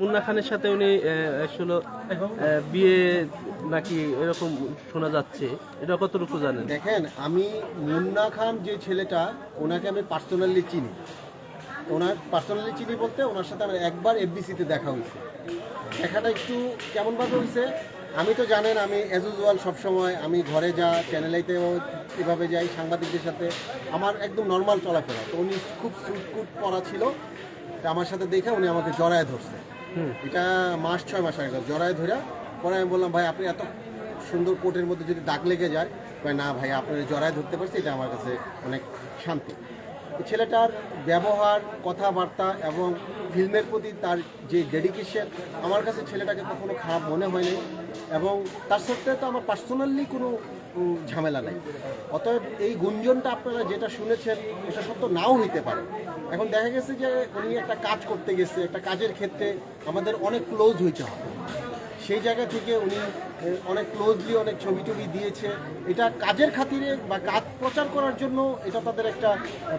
মুন্না খানের সাথে উনি আসলে বিয়ে নাকি এরকম শোনা যাচ্ছে, এটা কতটুকু জানেন? দেখেন, আমি মুন্না খান যে ছেলেটা, ওনাকে আমি পার্সোনালি চিনি। ওনার পার্সোনালি চিনি বলতে ওনার সাথে আমার একবার এফবিসিতে দেখা হয়েছে। দেখাটা একটু কেমনভাবে হয়েছে, আমি তো জানেন, আমি অ্যাজ ইউজুয়াল সবসময় আমি ঘরে যা চ্যানেলেতেও এভাবে যাই সাংবাদিকদের সাথে। আমার একদম নর্মাল চলাফেরা। তো উনি খুব সুটকুট পরা ছিল আমার সাথে দেখে উনি আমাকে জড়ায় ধরছে। এটা মাস ছয় মাস আগে, জড়ায় ধরে। পরে আমি বললাম, ভাই, আপনি এত সুন্দর কোটের মধ্যে যদি দাগ লেগে যায়। কয় না, ভাই আপনার জড়ায় ধরতে পারছি, এটা আমার কাছে অনেক শান্তি। ছেলেটার ব্যবহার, কথাবার্তা এবং ফিল্মের প্রতি তার যে ডেডিকেশন আমার কাছে ছেলেটাকে কখনো খারাপ মনে হয়নি এবং তার সাথে তো আমার পার্সোনালি কোনো ঝামেলা নাই। অতএব এই গুঞ্জনটা আপনারা যেটা শুনেছেন এটা সত্য নাও হইতে পারে। এখন দেখা গেছে যে উনি একটা কাজ করতে গেছে একটা কাজের ক্ষেত্রে আমাদের অনেক ক্লোজ হইতে হবে। সেই জায়গা থেকে উনি অনেক ক্লোজলি অনেক ছবি টবি দিয়েছে। এটা কাজের খাতিরে বা কাজ প্রচার করার জন্য এটা তাদের একটা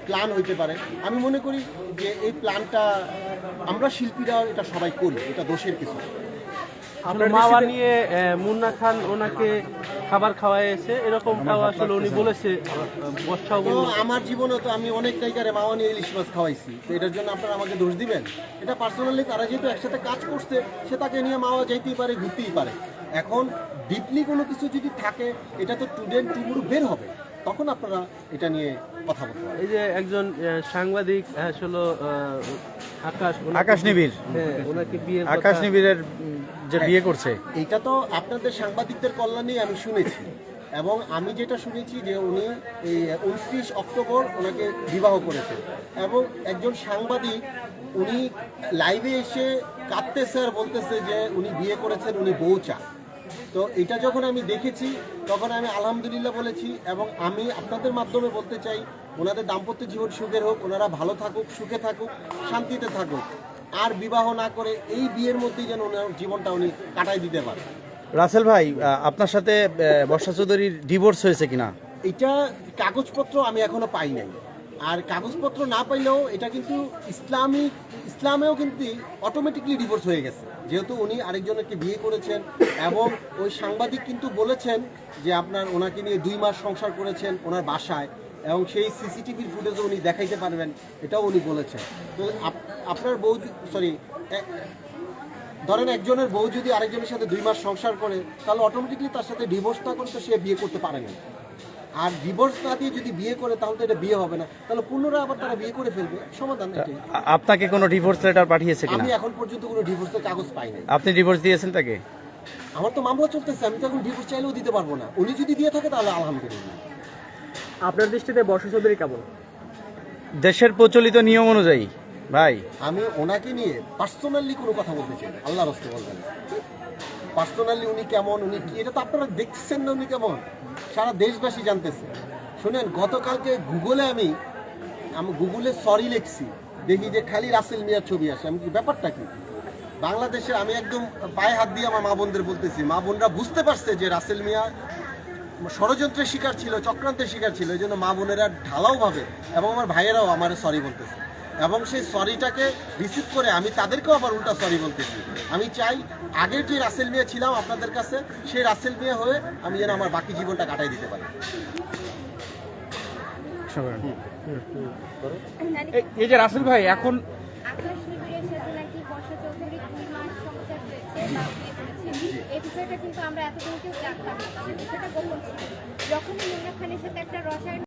প্ল্যান হইতে পারে। আমি মনে করি যে এই প্ল্যানটা আমরা শিল্পীরা এটা সবাই করি এটা দোষের কিছু মাওয়া নিয়ে মুন্না খান ওনাকে খাবার খাওয়াইছে এরকমটাও আসলে উনি বলেছে বর্ষাও আমার জীবনে তো আমি অনেক টাইকারে মাওয়া নিয়ে ইলিশ মাছ খাওয়াইছি। তো এটার জন্য আপনারা আমাকে দোষ দিবেন? এটা পার্সোনালি তারা যেহেতু একসাথে কাজ করছে সে তাকে নিয়ে মাওয়া যাইতেই পারে ঘুরতেই পারে। এখন ডিপলি কোনো কিছু যদি থাকে এটা তো টুডেন্ট টুমুর বের হবে। তখন আপনারা এটা নিয়ে কথা বলতে এই যে একজন সাংবাদিক আসলে আকাশ আকাশ নিবিড়। হ্যাঁ ওনাকে বিয়ের আকাশ নিবিড়ের যে বিয়ে করছে। এইটা তো আপনাদের সাংবাদিকদের কল্যাণেই আমি শুনেছি। এবং আমি যেটা শুনেছি যে উনি এই উনত্রিশ অক্টোবর ওনাকে বিবাহ করেছেন এবং একজন সাংবাদিক উনি লাইভে এসে কাঁদতেছে আর বলতেছে যে উনি বিয়ে করেছেন উনি বউ চান। তো এটা যখন আমি দেখেছি তখন আমি আলহামদুলিল্লাহ বলেছি এবং আমি আপনাদের মাধ্যমে বলতে চাই ওনাদের দাম্পত্য জীবন সুখের হোক ওনারা ভালো থাকুক সুখে থাকুক শান্তিতে থাকুক। আর বিবাহ না করে এই বিয়ের মধ্যেই যেন ওনার জীবনটা উনি কাটাই দিতে পারে। রাসেল ভাই আপনার সাথে বর্ষা চৌধুরীর ডিভোর্স হয়েছে কিনা? এটা কাগজপত্র আমি এখনও পাই নাই। আর কাগজপত্র না পাইলেও এটা কিন্তু ইসলামিক ইসলামেও কিন্তু অটোমেটিকলি ডিভোর্স হয়ে গেছে। যেহেতু উনি আরেকজনকে বিয়ে করেছেন এবং ওই সাংবাদিক কিন্তু বলেছেন যে আপনার ওনাকে নিয়ে দুই মাস সংসার করেছেন ওনার বাসায় এবং সেই সিসিটিভির ফুটেজও উনি দেখাইতে পারবেন, এটাও উনি বলেছেন। তো আপ- আপনার বউ সরি ধরেন একজনের বউ যদি আরেকজনের সাথে দুই মাস সংসার করে, তাহলে অটোমেটিকলি তার সাথে ডিভোর্স না করে তো সে বিয়ে করতে পারে না। আর ডিভোর্স না দিয়ে যদি বিয়ে করে তাহলে তো এটা বিয়ে হবে না। তাহলে পুনরায় আবার তারা বিয়ে করে ফেলবে। সমাধান এটাই আপনাকে কোনো ডিভোর্স লেটার পাঠিয়েছে কিনা? আমি এখন পর্যন্ত কোনো ডিভোর্সের কাগজ পাই নাই আপনি ডিভোর্স দিয়েছেন তাকে? আমার তো মামলা চলতেছে আমি তো এখন ডিভোর্স চাইলেও দিতে পারব না। উনি যদি দিয়ে থাকে তাহলে আলহামদুলিল্লাহ। আপনার দৃষ্টিতে বর্ষা চৌধুরী কেমন? দেশের প্রচলিত নিয়ম অনুযায়ী ভাই। আমি ওনাকে নিয়ে পার্সোনালি কোনো কথা বলতে চাই। আল্লাহ রস্তে বলবেন। পার্সোনালি উনি কেমন উনি কি এটা তো আপনারা দেখছেন না উনি কেমন? সারা দেশবাসী জানতেছে। শুনেন, গতকালকে গুগলে আমি আমি গুগলে সরি লিখছি। দেখি যে খালি রাসেল মিয়ার ছবি আসে। আমি ব্যাপারটা কি? বাংলাদেশে আমি একদম পায়ে হাত দিয়ে আমার মা বোনদের বলতেছি, মা বোনরা বুঝতে পারছে যে রাসেল মিয়া ষড়যন্ত্রের শিকার ছিল, চক্রান্তের শিকার ছিল, এই জন্য মা বোনেরা ঢালাওভাবে এবং আমার ভাইয়েরাও আমার সরি বলতেছে। এবং সেই সরিটাকে রিসিভ করে আমি তাদেরকেও আবার উল্টা সরি বলতেছি। আমি চাই আগের যে রাসেল মিয়া ছিলাম আপনাদের কাছে সেই রাসেল মিয়া হয়ে আমি যেন আমার বাকি জীবনটা কাটাই দিতে পারি। এই- এই যে রাসেল ভাই এখন আমরা এতদিন কেউ জানতাম না কারণ বিষয়টা গোপন ছিল। যখনই মুন্না খানের সাথে একটা রসায়ন